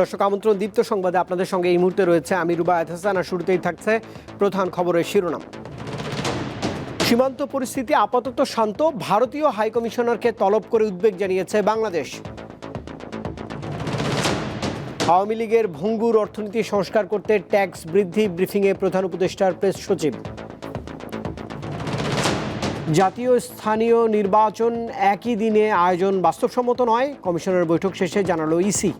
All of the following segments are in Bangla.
দর্শক, আমন্ত্রণ দীপ্ত সংবাদে আপনাদের সঙ্গে এই মুহূর্তে রয়েছে আমি রুবায়ত হাসান আর শুরুতেই থাকছে প্রধান খবরের শিরোনাম। সীমান্ত পরিস্থিতি আপাতত শান্ত, ভারতীয় হাইকমিশনারকে তলব করে উদ্বেগ জানিয়েছে বাংলাদেশ। আওয়ামী লীগের ভঙ্গুর অর্থনীতি সংস্কার করতে ট্যাক্স বৃদ্ধি ব্রিফিংয়ে প্রধান উপদেষ্টার প্রেস সচিব। জাতীয় স্থানীয় নির্বাচন একই দিনে আয়োজন বাস্তবসম্মত নয়, কমিশনের বৈঠক শেষে জানালো ইসি।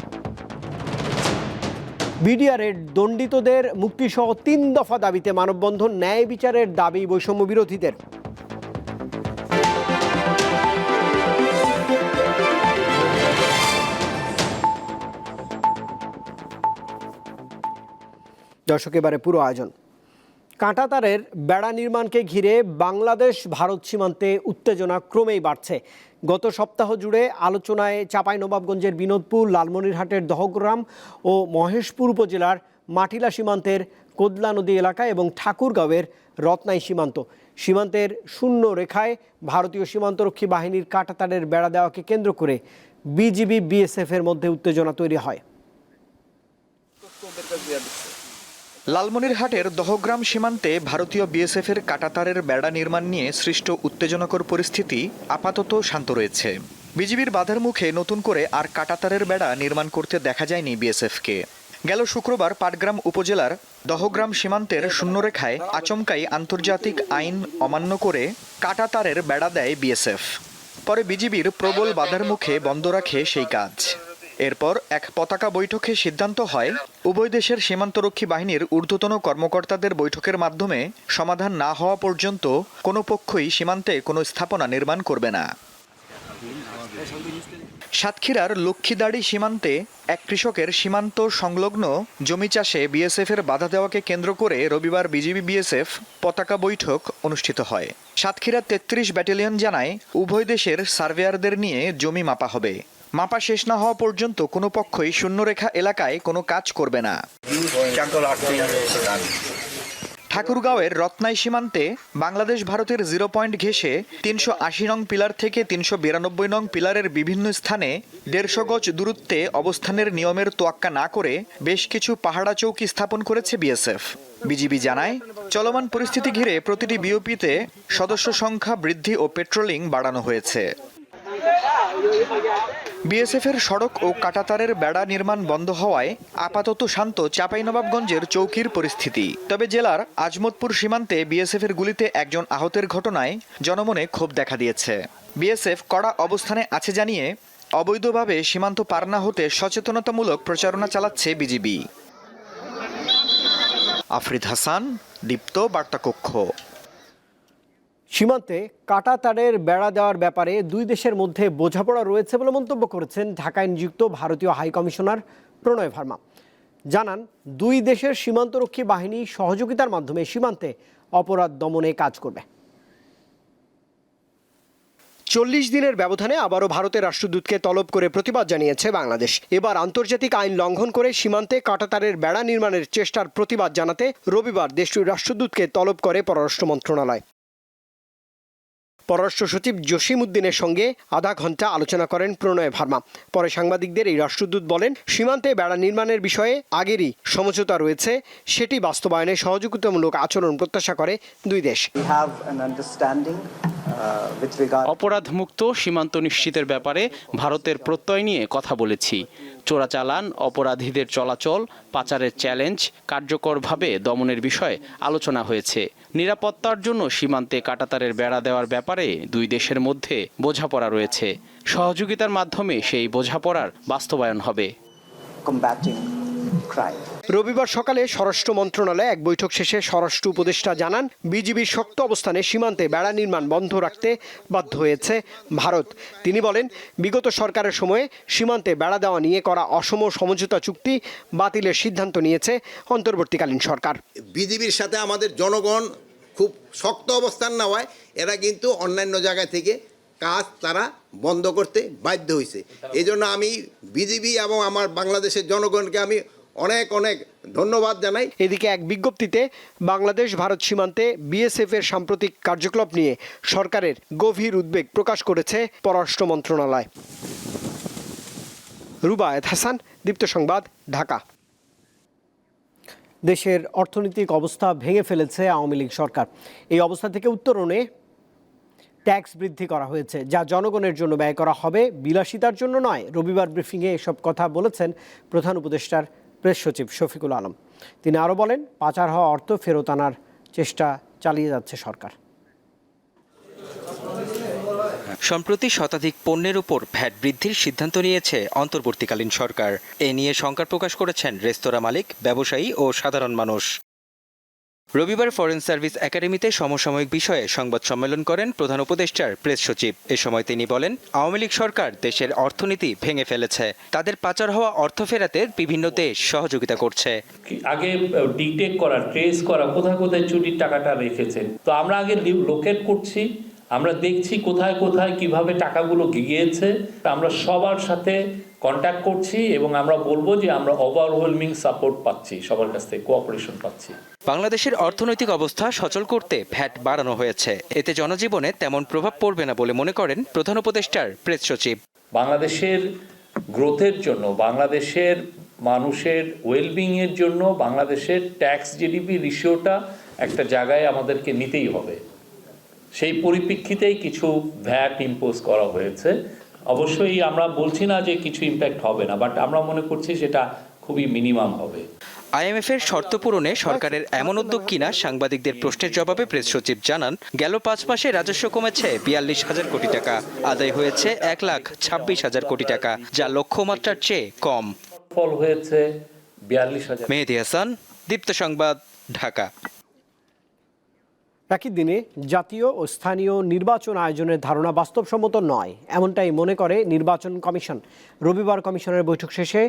বিডিআরের দণ্ডিতদের মুক্তিসহ তিন দফা দাবিতে মানববন্ধন, ন্যায় বিচারের দাবি বৈষম্য বিরোধীদের। দর্শক, এবারে পুরো আয়োজন। কাঁটাতারের বেড়া নির্মাণকে ঘিরে বাংলাদেশ ভারত সীমান্তে উত্তেজনা ক্রমেই বাড়ছে। গত সপ্তাহ জুড়ে আলোচনায় চাপাই নবাবগঞ্জের বিনোদপুর, লালমনিরহাটের দহগ্রাম ও মহেশপুর উপজেলার মাটিলা সীমান্তের কোদলা নদী এলাকা এবং ঠাকুরগাঁওয়ের রত্নাই সীমান্ত। সীমান্তের শূন্য রেখায় ভারতীয় সীমান্তরক্ষী বাহিনীর কাঁটাতারের বেড়া দেওয়াকে কেন্দ্র করে বিজিবি, বিএসএফের মধ্যে উত্তেজনা তৈরি হয়। লালমনিরহাটের দহগ্রাম সীমান্তে ভারতীয় বিএসএফের কাটাতারের বেড়া নির্মাণ নিয়ে সৃষ্ট উত্তেজনকর পরিস্থিতি আপাতত শান্ত রয়েছে। বিজিবির বাধার মুখে নতুন করে আর কাটাতারের বেড়া নির্মাণ করতে দেখা যায়নি বিএসএফকে। গেল শুক্রবার পাটগ্রাম উপজেলার দহগ্রাম সীমান্তের শূন্যরেখায় আচমকাই আন্তর্জাতিক আইন অমান্য করে কাটাতারের বেড়া দেয় বিএসএফ। পরে বিজিবির প্রবল বাধার মুখে বন্ধ রাখে সেই কাজ। এরপর এক পতাকা বৈঠকে সিদ্ধান্ত হয়, উভয় দেশের সীমান্তরক্ষী বাহিনীর ঊর্ধ্বতন কর্মকর্তাদের বৈঠকের মাধ্যমে সমাধান না হওয়া পর্যন্ত কোনো পক্ষই সীমান্তে কোনো স্থাপনা নির্মাণ করবে না। সাতক্ষীরার লক্ষ্মীদাড়ি সীমান্তে এক কৃষকের সীমান্ত সংলগ্ন জমি চাষে বিএসএফ এর বাধা দেওয়াকে কেন্দ্র করে রবিবার বিজিবি বিএসএফ পতাকা বৈঠক অনুষ্ঠিত হয়। সাতক্ষীরা তেত্রিশ ব্যাটালিয়ন জানায়, উভয় দেশের সার্ভেয়ারদের নিয়ে জমি মাপা হবে। মাপা শেষ না হওয়া পর্যন্ত কোনো পক্ষই শূন্যরেখা এলাকায় কোনো কাজ করবে না। ঠাকুরগাঁওয়ের রত্নাই সীমান্তে বাংলাদেশ ভারতের জিরো পয়েন্ট ঘেঁষে তিনশো আশি নং পিলার থেকে তিনশো বিরানব্বই নং পিলারের বিভিন্ন স্থানে দেড়শো গজ দূরত্বে অবস্থানের নিয়মের তোয়াক্কা না করে বেশ কিছু পাহাড়া চৌকি স্থাপন করেছে বিএসএফ। বিজিবি জানায়, চলমান পরিস্থিতি ঘিরে প্রতিটি বিওপিতে সদস্য সংখ্যা বৃদ্ধি ও পেট্রোলিং বাড়ানো হয়েছে। বিএসএফের সড়ক ও কাটাতারের বেড়া নির্মাণ বন্ধ হওয়ায় আপাতত শান্ত চাঁপাইনবাবগঞ্জের চৌকির পরিস্থিতি। তবে জেলার আজমতপুর সীমান্তে বিএসএফের গুলিতে একজন আহতের ঘটনায় জনমনে ক্ষোভ দেখা দিয়েছে। বিএসএফ কড়া অবস্থানে আছে জানিয়ে, অবৈধভাবে সীমান্ত পার না হতে সচেতনতামূলক প্রচারণা চালাচ্ছে বিজিবি। আফরিদ হাসান, দীপ্ত বার্তাকক্ষ। সীমান্তে কাটা তারের বেড়া দেওয়ার ব্যাপারে দুই দেশের মধ্যে বোঝাপড়া রয়েছে বলে মন্তব্য করেছেন ঢাকায় নিযুক্ত ভারতীয় হাই কমিশনার প্রণয় ভার্মা। জানান, দুই দেশের সীমান্তরক্ষী বাহিনী সহযোগিতার মাধ্যমে সীমান্তে অপরাধ দমনে কাজ করবে। চল্লিশ দিনের ব্যবধানে আবারও ভারতের রাষ্ট্রদূতকে তলব করে প্রতিবাদ জানিয়েছে বাংলাদেশ। এবার আন্তর্জাতিক আইন লঙ্ঘন করে সীমান্তে কাটাতারের বেড়া নির্মাণের চেষ্টার প্রতিবাদ জানাতে রবিবার দেশটির রাষ্ট্রদূতকে তলব করে পররাষ্ট্র মন্ত্রণালয়। পররাষ্ট্র সচিব জসিম উদ্দিনের সঙ্গে আধা ঘণ্টা আলোচনা করেন প্রণয় ভার্মা। পরে সাংবাদিকদের এই রাষ্ট্রদূত বলেন সীমান্তে বেড়া নির্মাণের বিষয়ে আগেরই সমঝোতা রয়েছে। সেটি বাস্তবায়নে সহযোগিতামূলক আচরণ প্রত্যাশা করে দুই দেশ। Uh, অপরাধমুক্ত সীমান্ত নিশ্চিতের ব্যাপারে ভারতের প্রত্যয় নিয়ে কথা বলেছি। চোরাচালান, অপরাধীদের চলাচল, পাচারের চ্যালেঞ্জ কার্যকরভাবে দমনের বিষয়ে আলোচনা হয়েছে। নিরাপত্তার জন্য সীমান্তে কাটাতারের বেড়া দেওয়ার ব্যাপারে দুই দেশের মধ্যে বোঝাপড়া রয়েছে। সহযোগিতার মাধ্যমে সেই বোঝাপড়ার বাস্তবায়ন হবে। Combating crime. রবিবার সকালে স্বরাষ্ট্র মন্ত্রণালয়ে এক বৈঠক শেষে স্বরাষ্ট্র উপদেষ্টা জানান, বিজিবির শক্ত অবস্থানে সীমান্তে বেড়া নির্মাণ বন্ধ রাখতে বাধ্য হয়েছে ভারত। তিনি বলেন, বিগত সরকারের সময়ে সীমান্তে বেড়া দেওয়া নিয়ে করা অসম সমঝোতা চুক্তি বাতিলের সিদ্ধান্ত নিয়েছে অন্তর্বর্তীকালীন সরকার। বিজিবির সাথে আমাদের জনগণ খুব শক্ত অবস্থান নেওয়ায় এরা কিন্তু অন্যান্য জায়গা থেকে কাজ তারা বন্ধ করতে বাধ্য হয়েছে। এই আমি বিজিবি এবং আমার বাংলাদেশের জনগণকে আমি অনেক অনেক ধন্যবাদ জানাই। এদিকে এক বিজ্ঞপ্তিতে বাংলাদেশ ভারত সীমান্তে বিএসএফ এর সাম্প্রতিক কার্যকলাপ নিয়ে সরকারের গভীর উদ্বেগ প্রকাশ করেছে পররাষ্ট্র মন্ত্রণালয়। রুবায়েত হাসান দীপ্ত সংবাদ ঢাকা। দেশের অর্থনৈতিক অবস্থা ভেঙে ফেলেছে আওয়ামী লীগ সরকার। এই অবস্থা থেকে উত্তরণে ট্যাক্স বৃদ্ধি করা হয়েছে যা জনগণের জন্য ব্যয় করা হবে। বিলাসিতার জন্য নয় রবিবার ব্রিফিংয়ে এসব কথা বলেছেন প্রধান উপদেষ্টার প্রেস সচিব শফিকুল আলম। তিনি আরও বলেন, পাচার হওয়া অর্থ ফেরত আনার চেষ্টা চালিয়ে যাচ্ছে সরকার। সম্প্রতি শতাধিক পণ্যের উপর ভ্যাট বৃদ্ধির সিদ্ধান্ত নিয়েছে অন্তর্বর্তীকালীন সরকার। এ নিয়ে শঙ্কা প্রকাশ করেছেন রেস্তোরাঁ মালিক, ব্যবসায়ী ও সাধারণ মানুষ। রবিবার ফরেন সার্ভিস একাডেমিতে সমসাময়িক বিষয়ে সংবাদ সম্মেলন করেন প্রধান উপদেষ্টার প্রেস সচিব। এ সময় তিনি বলেন, আওয়ামী লীগ সরকার দেশের অর্থনীতি ভেঙে ফেলেছে। তাদের পাচার হওয়া অর্থ ফেরাতে বিভিন্ন দেশ সহযোগিতা করছে। আগে ডিটেক্ট করা ট্রেস করা, কোথায় কোথায় চুরির টাকাটা রেখেছেন তো আমরা আগে লোকেট করছি আমরা দেখছি কোথায় কোথায় কীভাবে টাকাগুলো গিয়েছে। আমরা সবার সাথে কন্ট্যাক্ট করছি এবং আমরা বলব যে আমরা ওভারওয়েলমিং সাপোর্ট পাচ্ছি সবার কাছ থেকে কোঅপারেশন পাচ্ছি। বাংলাদেশের অর্থনৈতিক অবস্থা সচল করতে ভ্যাট বাড়ানো হয়েছে। এতে জনজীবনে তেমন প্রভাব পড়বে না বলে মনে করেন প্রধান উপদেষ্টার প্রেস সচিব। বাংলাদেশের গ্রোথের জন্য বাংলাদেশের মানুষের ওয়েলবিং এর জন্য বাংলাদেশের ট্যাক্স জিডিপি রেশিওটা একটা জায়গায় আমাদেরকে নিতেই হবে। সেই পরিপ্রেক্ষিতেই কিছু ভ্যাট ইম্পোজ করা হয়েছে। অবশ্যই আমরা বলছি না যে কিছু ইম্প্যাক্ট হবে না বাট আমরা মনে করছি সেটা খুবই মিনিমাম হবে। আইএমএফ এর শর্ত পূরণে সরকারের এমন উদ্যোগ কিনা সাংবাদিকদের প্রশ্নের জবাবে প্রেস সচিব জানান গেল পাঁচ মাসে রাজস্ব কমেছে বিয়াল্লিশ হাজার কোটি টাকা আদায় হয়েছে এক লাখ ছাব্বিশ হাজার কোটি টাকা যা লক্ষ্যমাত্রার চেয়ে কম। ফল হয়েছে বিয়াল্লিশ হাজার। মেহেদি হাসান দীপ্ত সংবাদ ঢাকা। একই দিনে জাতীয় ও স্থানীয় নির্বাচন আয়োজনের ধারণা বাস্তবসম্মত নয়, এমনটাই মনে করে নির্বাচন কমিশন। রবিবার কমিশনের বৈঠক শেষে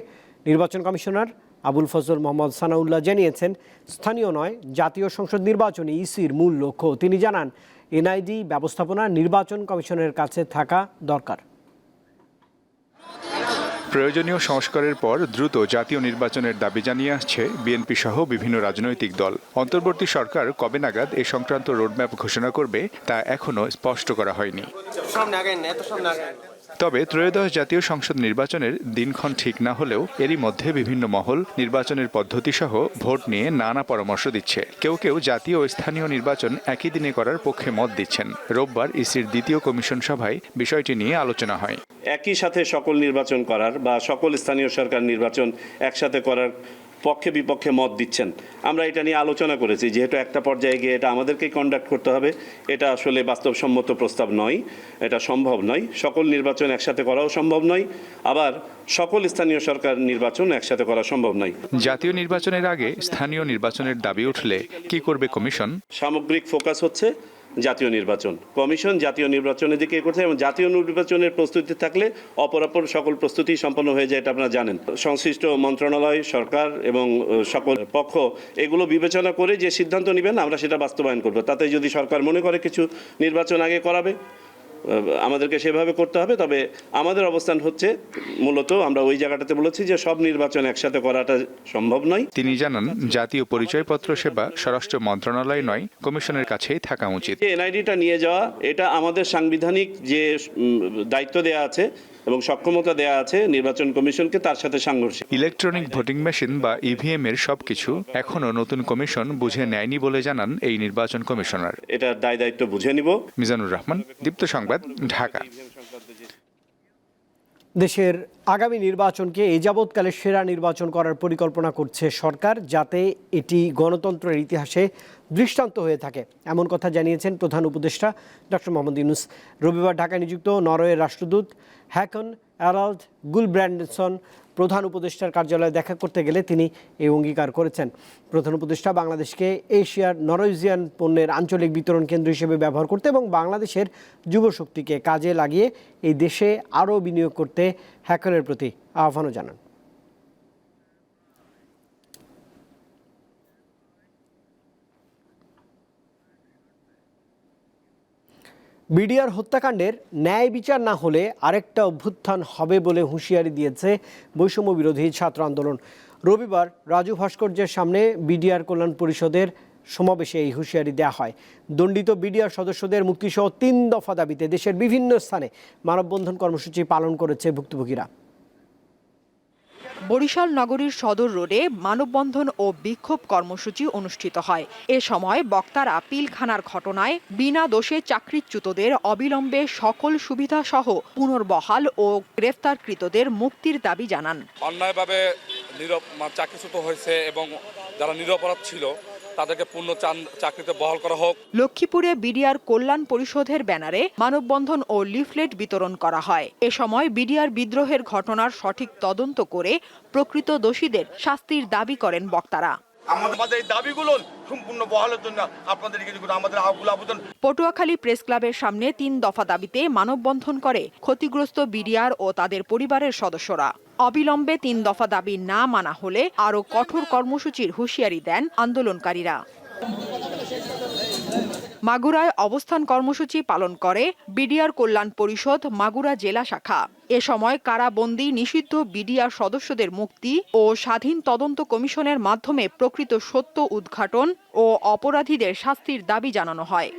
নির্বাচন কমিশনার আবুল ফজল মোহাম্মদ সানাউল্লাহ জানিয়েছেন, স্থানীয় নয়, জাতীয় সংসদ নির্বাচনে ইসির মূল লক্ষ্য। তিনি জানান, এনআইডি ব্যবস্থাপনা নির্বাচন কমিশনের কাছে থাকা দরকার। প্রয়োজনীয় সংস্কারের পর দ্রুত জাতীয় নির্বাচনের দাবি জানিয়ে আসছে বিএনপি সহ বিভিন্ন রাজনৈতিক দল। অন্তর্বর্তী সরকার কবে নাগাদ এ সংক্রান্ত রোডম্যাপ ঘোষণা করবে তা এখনও স্পষ্ট করা হয়নি। তবে ত্রয়োদশ জাতীয় সংসদ নির্বাচনের দিনক্ষণ ঠিক না হলেও এরই মধ্যে বিভিন্ন মহল নির্বাচনের পদ্ধতি সহ ভোট নিয়ে নানা পরামর্শ দিচ্ছে। কেউ কেউ জাতীয় ও স্থানীয় নির্বাচন একই দিনে করার পক্ষে মত দিচ্ছেন। রোববার ইসির দ্বিতীয় কমিশন সভায় বিষয়টি নিয়ে আলোচনা হয়। একই সাথে সকল নির্বাচন করার বা সকল স্থানীয় সরকার নির্বাচন একসাথে করার পক্ষে বিপক্ষে মত দিচ্ছেন। আমরা এটা নিয়ে আলোচনা করেছি যেহেতু একটা পর্যায়ে গিয়ে এটা আমাদেরকেই কন্ডাক্ট করতে হবে এটা আসলে বাস্তবসম্মত প্রস্তাব নয় এটা সম্ভব নয়। সকল নির্বাচন একসাথে করাও সম্ভব নয় আবার সকল স্থানীয় সরকার নির্বাচন একসাথে করা সম্ভব নয়। জাতীয় নির্বাচনের আগে স্থানীয় নির্বাচনের দাবি উঠলে কি করবে কমিশন? সামগ্রিক ফোকাস হচ্ছে জাতীয় নির্বাচন। কমিশন জাতীয় নির্বাচনের দিকে করছে এবং জাতীয় নির্বাচনের প্রস্তুতি থাকলে অপরাপর সকল প্রস্তুতি সম্পন্ন হয়ে যায় এটা আপনারা জানেন। সংশ্লিষ্ট মন্ত্রণালয়, সরকার এবং সকল পক্ষ এগুলো বিবেচনা করে যে সিদ্ধান্ত নেবেন, আমরা সেটা বাস্তবায়ন করব। তাতে যদি সরকার মনে করে কিছু নির্বাচন আগে করাবে আমাদেরকে সেভাবে করতে হবে তবে আমাদের অবস্থান হচ্ছে মূলত আমরা ওই জায়গাটাতে বলেছি যে সব নির্বাচন একসাথে করাটা সম্ভব নয়। তিনি জানান জাতীয় পরিচয়পত্র সেবা স্বরাষ্ট্র মন্ত্রণালয় নয় কমিশনের কাছেই থাকা উচিত। এনআইডিটা নিয়ে যাওয়া এটা আমাদের সাংবিধানিক যে দায়িত্ব দেয়া আছে এবং সক্ষমতা দেয়া আছে নির্বাচন কমিশনকে তার সাথে সাংঘর্ষিক। ইলেকট্রনিক ভোটিং মেশিন বা ইভিএম এর সবকিছু এখনও নতুন কমিশন বুঝে নেয়নি বলে জানান এই নির্বাচন কমিশনার। এটার দায় দায়িত্ব বুঝে নিব। মিজানুর রহমান দীপ্ত সংবাদ ঢাকা। দেশের আগামী নির্বাচনকে এই যাবৎকালে সেরা নির্বাচন করার পরিকল্পনা করছে সরকার, যাতে এটি গণতন্ত্রের ইতিহাসে দৃষ্টান্ত হয়ে থাকে। এমন কথা জানিয়েছেন প্রধান উপদেষ্টা ডক্টর মোহাম্মদ ইউনুস। রবিবার ঢাকায় নিযুক্ত নরওয়ের রাষ্ট্রদূত হ্যাকন অ্যারাল্ড গুলব্র্যান্ডসন প্রধান উপদেষ্টার কার্যালয়ে দেখা করতে গেলে তিনি এই অঙ্গীকার করেছেন। প্রধান উপদেষ্টা বাংলাদেশকে এশিয়ার নরওয়েজিয়ান পণ্যের আঞ্চলিক বিতরণ কেন্দ্র হিসেবে ব্যবহার করতে এবং বাংলাদেশের যুবশক্তিকে কাজে লাগিয়ে এই দেশে আরও বিনিয়োগ করতে হ্যাকারের প্রতি আহ্বানও জানান। বিডিআর হত্যাকাণ্ডের ন্যায় বিচার না হলে আরেকটা অভ্যুত্থান হবে বলে হুঁশিয়ারি দিয়েছে বৈষম্য বিরোধী ছাত্র আন্দোলন। রবিবার রাজু ভাস্কর্যের সামনে বিডিআর কল্যাণ পরিষদের সমাবেশে এই হুঁশিয়ারি দেওয়া হয়। দণ্ডিত বিডিআর সদস্যদের মুক্তিসহ তিন দফা দাবিতে দেশের বিভিন্ন স্থানে মানববন্ধন কর্মসূচি পালন করেছে ভুক্তভোগীরা। বরিশাল নগরীর সদর রোডে মানববন্ধন ও বিক্ষোভ কর্মসূচি অনুষ্ঠিত হয়। এ সময় বক্তারা পিলখানার ঘটনায় বিনা দোষে চাকরিচ্যুতদের অবিলম্বে সকল সুবিধা সহ পুনর্বহাল ও গ্রেফতারকৃতদের মুক্তির দাবি জানান। অন্যায়ভাবে চাকরিচ্যুত হয়েছে এবং যারা নিরপরাধ ছিল তাদেরকে পূর্ণ চাকরিতে বহাল করা হোক। লক্ষ্মীপুরে বিডিআর কল্যাণ পরিষদের ব্যানারে মানববন্ধন ও লিফলেট বিতরণ করা হয়। এ সময় বিডিআর বিদ্রোহের ঘটনার সঠিক তদন্ত করে প্রকৃত দোষীদের শাস্তির দাবি করেন বক্তারা। পটুয়াখালী প্রেস ক্লাবের সামনে তিন দফা দাবিতে মানববন্ধন করে ক্ষতিগ্রস্ত বিডিআর ও তাদের পরিবারের সদস্যরা। অবিলম্বে তিন দফা দাবি না মানা হলে আরও কঠোর কর্মসূচির হুঁশিয়ারি দেন আন্দোলনকারীরা। মাগুরায় অবস্থান কর্মসূচি পালন করে বিডিআর কল্যাণ পরিষদ মাগুরা জেলা শাখা। এ সময় কারাবন্দী নিষিদ্ধ বিডিআর সদস্যদের মুক্তি ও স্বাধীন তদন্ত কমিশনের মাধ্যমে প্রকৃত সত্য উদ্ঘাটন ও অপরাধীদের শাস্তির দাবি জানানো হয়।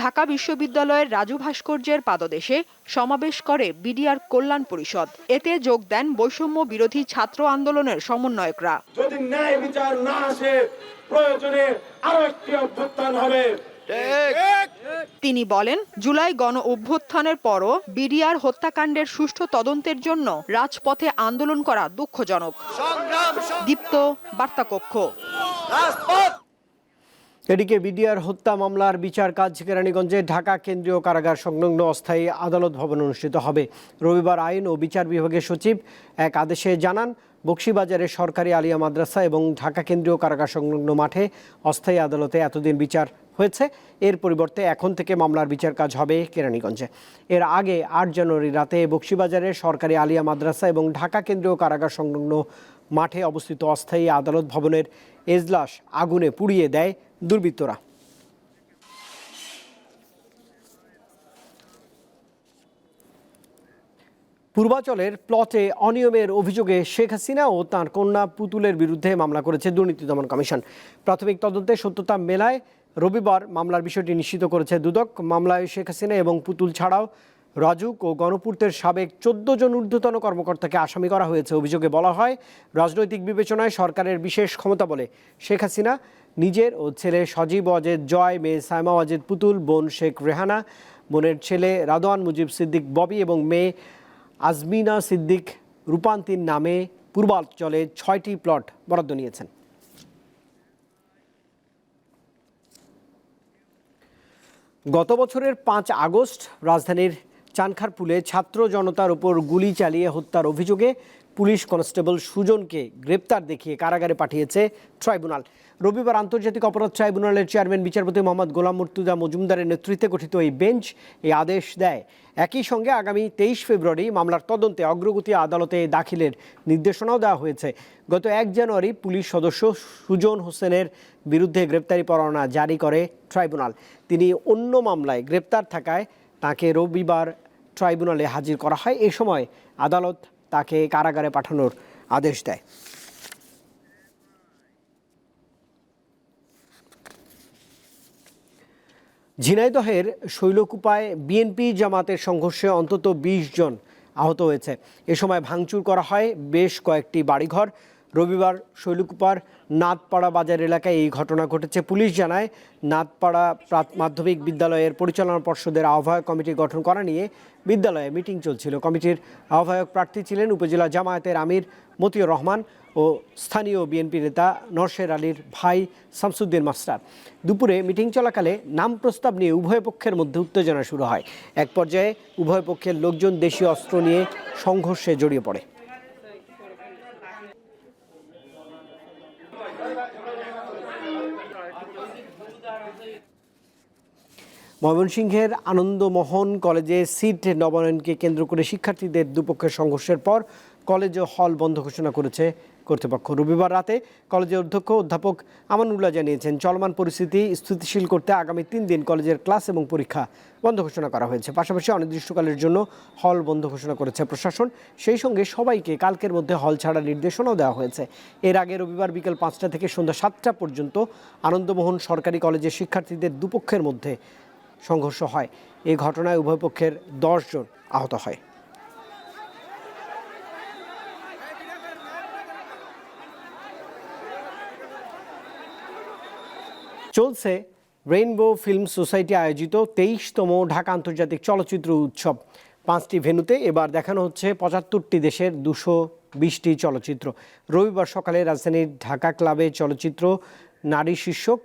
ঢাকা বিশ্ববিদ্যালয়ের রাজু ভাস্কর্যের পাদদেশে সমাবেশ করে বিডিআর কল্যাণ পরিষদ। এতে যোগ দেন বৈষম্য বিরোধী ছাত্র আন্দোলনের সমন্বয়করা। যদি ন্যায় বিচার না আসে প্রয়োজনে আরও একটি অভ্যুত্থান হবে। তিনি বলেন জুলাই গণ অভ্যুত্থানের পরও বিডিআর হত্যাকাণ্ডের সুষ্ঠু তদন্তের জন্য রাজপথে আন্দোলন করা দুঃখজনক। দীপ্ত বার্তাকক্ষ। এদিকে বিডিআর হত্যা মামলার বিচার কাজ কেরানীগঞ্জে ঢাকা কেন্দ্রীয় কারাগার সংলগ্ন অস্থায়ী আদালত ভবন অনুষ্ঠিত হবে। রবিবার আইন ও বিচার বিভাগের সচিব এক আদেশে জানান বক্সিবাজারের সরকারি আলিয়া মাদ্রাসা এবং ঢাকা কেন্দ্রীয় কারাগার সংলগ্ন মাঠে অস্থায়ী আদালতে এতদিন বিচার হয়েছে। এর পরিবর্তে এখন থেকে মামলার বিচার কাজ হবে কেরানীগঞ্জে। এর আগে আট জানুয়ারি রাতে বক্সিবাজারের সরকারি আলিয়া মাদ্রাসা এবং ঢাকা কেন্দ্রীয় কারাগার সংলগ্ন মাঠে অবস্থিত অস্থায়ী আদালত ভবনের এজলাস আগুনে পুড়িয়ে দেয় দুর্বৃত্তরা। পূর্বাচলের প্লটে অনিয়মের অভিযোগে শেখ হাসিনা ও তাঁর কন্যা পুতুলের বিরুদ্ধে মামলা করেছে দুর্নীতি দমন কমিশন। প্রাথমিক তদন্তে সত্যতা মেলায় রবিবার মামলার বিষয়টি নিশ্চিত করেছে দুদক। মামলায় শেখ হাসিনা এবং পুতুল ছাড়াও রাজুক ও গণপূর্তের সাবেক চোদ্দ জন ঊর্ধ্বতন কর্মকর্তাকে আসামি করা হয়েছে। অভিযোগে বলা হয়, রাজনৈতিক বিবেচনায় সরকারের বিশেষ ক্ষমতা বলে শেখ হাসিনা নিজের ও ছেলে সজীব অজেদ জয়, মেয়ে সাইমা অজেদ পুতুল, বোন শেখ রেহানা, বোনের ছেলে রাদওয়ান মুজিব সিদ্দিক ববি এবং মেয়ে আজমিনা সিদ্দিক রূপান্তির নামে পূর্বাঞ্চলে ছয়টি প্লট বরাদ্দ নিয়েছেন। গত বছরের পাঁচ আগস্ট রাজধানীর চানখারপুলে ছাত্র জনতার উপর গুলি চালিয়ে হত্যার অভিযোগে পুলিশ কনস্টেবল সুজনকে গ্রেপ্তার দেখিয়ে কারাগারে পাঠিয়েছে ট্রাইব্যুনাল। রবিবার আন্তর্জাতিক অপরাধ ট্রাইব্যুনালের চেয়ারম্যান বিচারপতি মোহাম্মদ গোলাম মুর্তুজা মজুমদারের নেতৃত্বে গঠিত এই বেঞ্চ এই আদেশ দেয়। একই সঙ্গে আগামী তেইশ ফেব্রুয়ারি মামলার তদন্তে অগ্রগতি আদালতে দাখিলের নির্দেশনাও দেওয়া হয়েছে। গত এক জানুয়ারি পুলিশ সদস্য সুজন হোসেনের বিরুদ্ধে গ্রেপ্তারি পরোয়ানা জারি করে ট্রাইব্যুনাল। তিনি অন্য মামলায় গ্রেপ্তার থাকায় তাকে রবিবার ট্রাইব্যুনালে হাজির করা হয়। এ সময় আদালত তাকে কারাগারে পাঠানোর আদেশ দেয়। ঝিনাইদহের শৈলকুপায় বিএনপি জামাতের সংঘর্ষে অন্তত ২০ জন আহত হয়েছে। এ সময় ভাঙচুর করা হয় বেশ কয়েকটি বাড়িঘর। রবিবার শৈলকুপার নাথপাড়া বাজার এলাকায় এই ঘটনা ঘটেছে। পুলিশ জানায় নাথপাড়া মাধ্যমিক বিদ্যালয়ের পরিচালনা পর্ষদের আহ্বায়ক কমিটি গঠন করা নিয়ে বিদ্যালয়ে মিটিং চলছিল। কমিটির আহ্বায়ক প্রার্থী ছিলেন উপজেলা জামায়াতের আমির মতিউর রহমান ও স্থানীয় বিএনপি নেতা নরশের আলীর ভাই শামসুদ্দিন মাস্টার। দুপুরে মিটিং চলাকালে নাম প্রস্তাব নিয়ে উভয় পক্ষের মধ্যে উত্তেজনা শুরু হয়। এক পর্যায়ে উভয় পক্ষের লোকজন দেশীয় অস্ত্র নিয়ে সংঘর্ষে জড়িয়ে পড়ে। ময়মনসিংহের আনন্দমোহন কলেজে সিট নবায়নকে কেন্দ্র করে শিক্ষার্থীদের দুপক্ষের সংঘর্ষের পর কলেজ ও হল বন্ধ ঘোষণা করেছে কর্তৃপক্ষ। রবিবার রাতে কলেজের অধ্যক্ষ অধ্যাপক আমানুল্লাহ জানিয়েছেন, চলমান পরিস্থিতি স্থিতিশীল করতে আগামী তিন দিন কলেজের ক্লাস এবং পরীক্ষা বন্ধ ঘোষণা করা হয়েছে। পাশাপাশি অনির্দিষ্টকালের জন্য হল বন্ধ ঘোষণা করেছে প্রশাসন। সেই সঙ্গে সবাইকে কালকের মধ্যে হল ছাড়ার নির্দেশনাও দেওয়া হয়েছে। এর আগে রবিবার বিকেল পাঁচটা থেকে সন্ধ্যা সাতটা পর্যন্ত আনন্দমোহন সরকারি কলেজের শিক্ষার্থীদের দুপক্ষের মধ্যে সংঘর্ষ হয়। এই ঘটনায় উভয়পক্ষের দশজন আহত হয়। চলছে রেইনবো ফিল্ম সোসাইটি আয়োজিত তেইশতম ঢাকা আন্তর্জাতিক চলচ্চিত্র উৎসব। পাঁচটি ভেনুতে এবার দেখানো হচ্ছে পঁচাত্তরটি দেশের দুশো বিশটি চলচ্চিত্র। রবিবার সকালে রাজধানীর ঢাকা ক্লাবে চলচ্চিত্র নারী শীর্ষক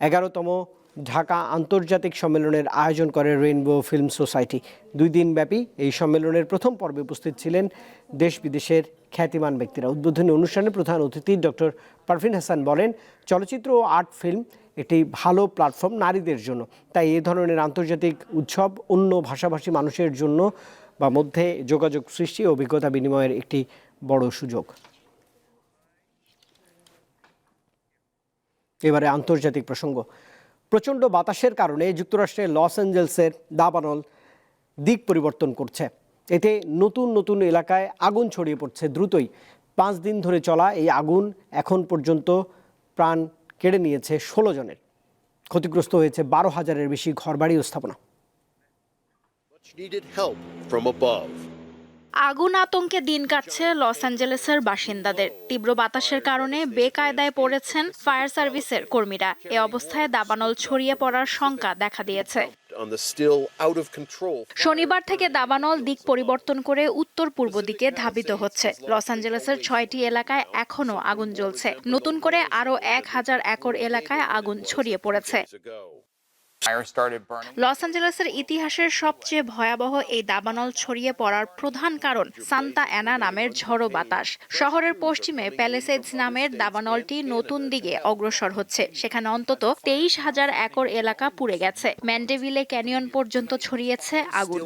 এগারোতম ঢাকা আন্তর্জাতিক সম্মেলনের আয়োজন করে রেইনবো ফিল্ম সোসাইটি দুই দিনব্যাপী এই সম্মেলনের প্রথম পর্বে উপস্থিত ছিলেন দেশ বিদেশের খ্যাতিমান ব্যক্তিরা। উদ্বোধনী অনুষ্ঠানে প্রধান অতিথি ডক্টর পারভিন হাসান বলেন, চলচ্চিত্র ও আর্ট ফিল্ম একটি ভালো প্ল্যাটফর্ম নারীদের জন্য। তাই এ ধরনের আন্তর্জাতিক উৎসব অন্য ভাষাভাষী মানুষের জন্য বা মধ্যে যোগাযোগ সৃষ্টি অভিজ্ঞতা বিনিময়ের একটি বড় সুযোগ। এবারে আন্তর্জাতিক প্রসঙ্গ। প্রচণ্ড বাতাসের কারণে যুক্তরাষ্ট্রের লস অ্যাঞ্জেলসের দাবানল দিক পরিবর্তন করছে। এতে নতুন নতুন এলাকায় আগুন ছড়িয়ে পড়ছে দ্রুতই। পাঁচ দিন ধরে চলা এই আগুন এখন পর্যন্ত প্রাণ কেড়ে নিয়েছে ষোলো জনের। ক্ষতিগ্রস্ত হয়েছে বারো হাজারের বেশি ঘরবাড়ি স্থাপনা। আগুন আতঙ্কে দিন কাটছে লস অ্যাঞ্জেলেসের বাসিন্দাদের। তীব্র বাতাসের কারণে বেকায়দায় পড়েছেন ফায়ার সার্ভিসের কর্মীরা। এ অবস্থায় দাবানল ছড়িয়ে পড়ার শঙ্কা দেখা দিয়েছে। শনিবার থেকে দাবানল দিক পরিবর্তন করে উত্তর পূর্ব দিকে ধাবিত হচ্ছে। লস অ্যাঞ্জেলেসের ছয়টি এলাকায় এখনও আগুন জ্বলছে। নতুন করে আরও এক হাজার একর এলাকায় আগুন ছড়িয়ে পড়েছে। লস অ্যাঞ্জেলেসের ইতিহাসের সবচেয়ে ভয়াবহ এই দাবানল ছড়িয়ে পড়ার প্রধান কারণ সান্তা অ্যানা নামের ঝড়ো বাতাস। শহরের পশ্চিমে প্যালেসেজ নামের দাবানলটি নতুন দিকে অগ্রসর হচ্ছে। সেখানে অন্তত তেইশ হাজার একর এলাকা পুড়ে গেছে। ম্যান্ডেভিলে ক্যানিয়ন পর্যন্ত ছড়িয়েছে আগুন।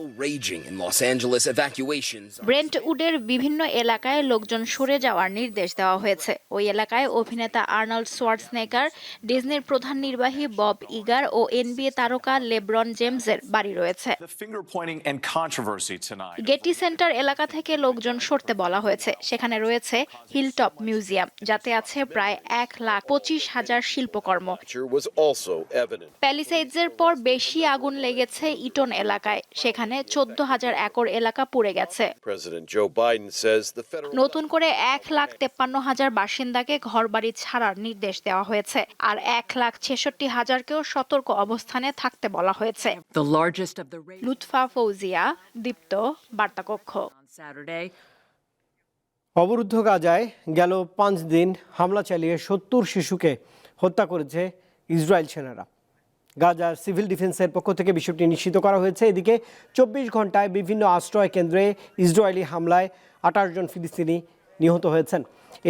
ব্রেন্ট উডের বিভিন্ন এলাকায় লোকজন সরে যাওয়ার নির্দেশ দেওয়া হয়েছে। ওই এলাকায় অভিনেতা আর্নল্ড সোয়ার্টসনেগার ডিজনির প্রধান নির্বাহী বব ইগার ও এনবিএ তারকা লেব্রন জেমসের বাড়ি রয়েছে। গেটি সেন্টার এলাকা থেকে লোকজন সরতে বলা হয়েছে। সেখানে রয়েছে হিলটপ মিউজিয়াম যাতে আছে প্রায় এক লাখ পঁচিশ হাজার শিল্পকর্ম। প্যালিসাইডসের পর বেশি আগুন লেগেছে ইটন এলাকায়। সেখানে চোদ্দ হাজার একর এলাকা পুড়ে গেছে। নতুন করে এক লাখ তেপ্পান্ন হাজার বাসিন্দাকে ঘরবাড়ি ছাড়ার নির্দেশ দেওয়া হয়েছে। আর এক লাখ ছেষট্টি হাজারকেও সতর্ক অবস্থানে থাকতে বলা হয়েছে। লুৎফা ফৌজিয়া দীপ্ত বার্তাকক্ষ। অবরুদ্ধ গাজায় গেল পাঁচ দিন হামলা চালিয়ে সত্তর শিশুকে হত্যা করেছে ইসরায়েল সেনারা। গাজার সিভিল ডিফেন্সের পক্ষ থেকে বিষয়টি নিশ্চিত করা হয়েছে। এদিকে চব্বিশ ঘন্টায় বিভিন্ন আশ্রয় কেন্দ্রে ইসরায়েলি হামলায় আঠাশ জন ফিলিস্তিনি নিহত হয়েছেন।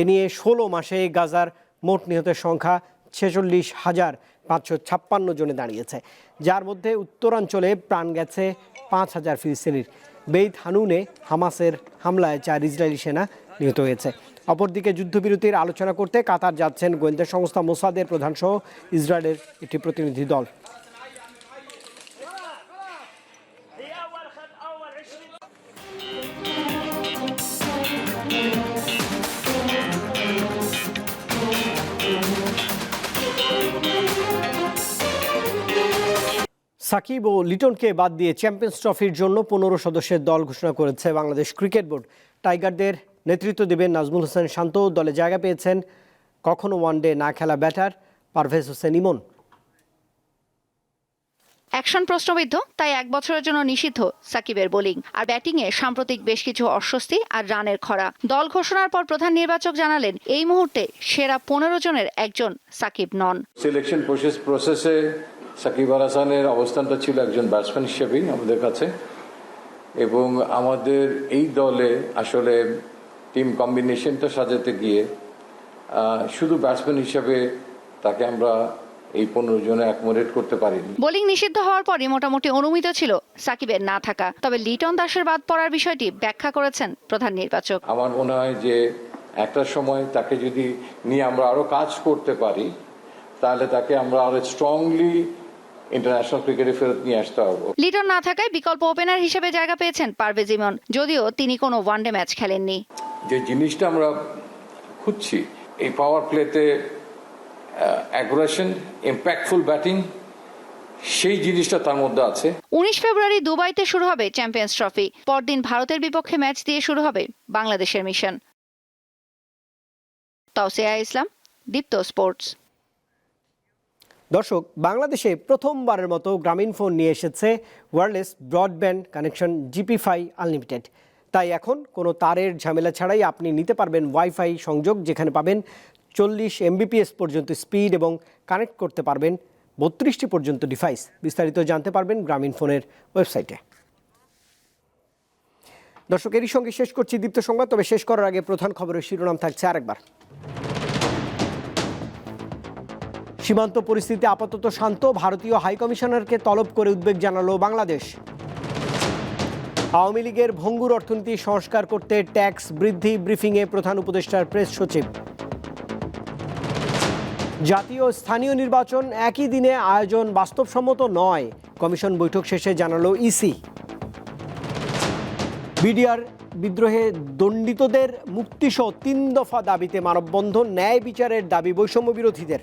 এ নিয়ে ষোলো মাসে গাজার মোট নিহতের সংখ্যা ছেচল্লিশ হাজার পাঁচশো ছাপ্পান্ন জনে দাঁড়িয়েছে, যার মধ্যে উত্তরাঞ্চলে প্রাণ গেছে পাঁচ হাজার ফিলিস্তিনির। বেইত হানুনে হামাসের হামলায় চার ইসরায়েলি সেনা নিহত হয়েছে। অপরদিকে যুদ্ধবিরতির আলোচনা করতে কাতার যাচ্ছেন গোয়েন্দা সংস্থা মোসাদের প্রধানসহ ইসরায়েলের একটি প্রতিনিধি দল। সাকিব ও লিটনকে বাদ দিয়ে চ্যাম্পিয়ন্স ট্রফির জন্য পনেরো সদস্যের দল ঘোষণা করেছে বাংলাদেশ ক্রিকেট বোর্ড। টাইগারদের নেতৃত্ব দেবেন নাজমুল হোসেন শান্ত। দলে জায়গা পেয়েছেন কখনো ওয়ানডে না খেলা ব্যাটার পারভেজ হোসেন ইমন। অ্যাকশন প্রশ্নবিদ্ধ তাই এক বছরের জন্য নিষিদ্ধ সাকিবের বোলিং। আর ব্যাটিংয়ে সাম্প্রতিক বেশ কিছু অস্বস্তি আর রানের খরা। দল ঘোষণার পর প্রধান নির্বাচক জানালেন এই মুহূর্তে সেরা পনেরো জনের একজন সাকিব নন। সিলেকশন প্রসেস প্রসেসে সাকিব আল হাসানের অবস্থানটা ছিল একজন ব্যাটসম্যান হিসেবেই আমাদের কাছে। এবং আমাদের এই দলে আসলে টিম কম্বিনেশনটা সাজাতে গিয়ে শুধু ব্যাটসম্যান হিসেবে তাকে আমরা এই পনেরো জনে অ্যাকোমোডেট করতে পারিনি। বোলিং নিষিদ্ধ হওয়ার পরই মোটামুটি অনুমিত ছিল সাকিবের না থাকা। তবে লিটন দাসের বাদ পড়ার বিষয়টি ব্যাখ্যা করেছেন প্রধান নির্বাচক। আমার মনে হয় যে একটা সময় তাকে যদি নিয়ে আমরা আরও কাজ করতে পারি তাহলে তাকে আমরা আরও স্ট্রংলি ইন্টারন্যাশনাল ক্রিকেটে ফেরত নিয়ে আসতে পারব লিটন না থাকায় বিকল্প ওপেনার হিসেবে জায়গা পেয়েছেন পারভেজ ইমন যদিও তিনি কোনো ওয়ানডে ম্যাচ খেলেননি। যে জিনিসটা আমরা খুঁজছি এই পাওয়ার প্লেতে অ্যাগ্রেশন ইম্প্যাক্টফুল ব্যাটিং সেই জিনিসটা তার মধ্যে আছে। উনিশ ফেব্রুয়ারি দুবাইতে শুরু হবে চ্যাম্পিয়ন্স ট্রফি পরদিন ভারতের বিপক্ষে ম্যাচ দিয়ে শুরু হবে বাংলাদেশের মিশন তাওসিয়া ইসলাম দীপ্ত স্পোর্টস। দর্শক, বাংলাদেশে প্রথমবারের মতো গ্রামীণ ফোন নিয়ে এসেছে wireless broadband connection GP fi unlimited. তাই এখন কোনো তারের ঝামেলা ছাড়াই আপনি নিতে পারবেন ওয়াইফাই সংযোগ, যেখানে পাবেন চল্লিশ এমবিপিএস পর্যন্ত স্পিড এবং কানেক্ট করতে পারবেন বত্রিশটি পর্যন্ত ডিভাইস। বিস্তারিত জানতে পারবেন গ্রামীণ ফোনের ওয়েবসাইটে। দর্শক, এরই সঙ্গে শেষ করছি দীপ্ত সংবাদ, তবে শেষ করার আগে প্রধান খবরের শিরোনাম থাকছে আরেকবার। সীমান্ত পরিস্থিতি আপাতত শান্ত। ভারতীয় হাইকমিশনারকে তলব করে উদ্বেগ জানালো বাংলাদেশ। আওয়ামী লীগের ভঙ্গুর অর্থনীতি সংস্কার করতে ট্যাক্স বৃদ্ধি ব্রিফিংয়ে প্রধান উপদেষ্টার প্রেস সচিব। জাতীয় স্থানীয় নির্বাচন একই দিনে আয়োজন বাস্তবসম্মত নয়, কমিশন বৈঠক শেষে জানালো ইসি। বিডিআর বিদ্রোহে দণ্ডিতদের মুক্তিসহ তিন দফা দাবিতে মানববন্ধন, ন্যায় বিচারের দাবি বৈষম্য বিরোধীদের।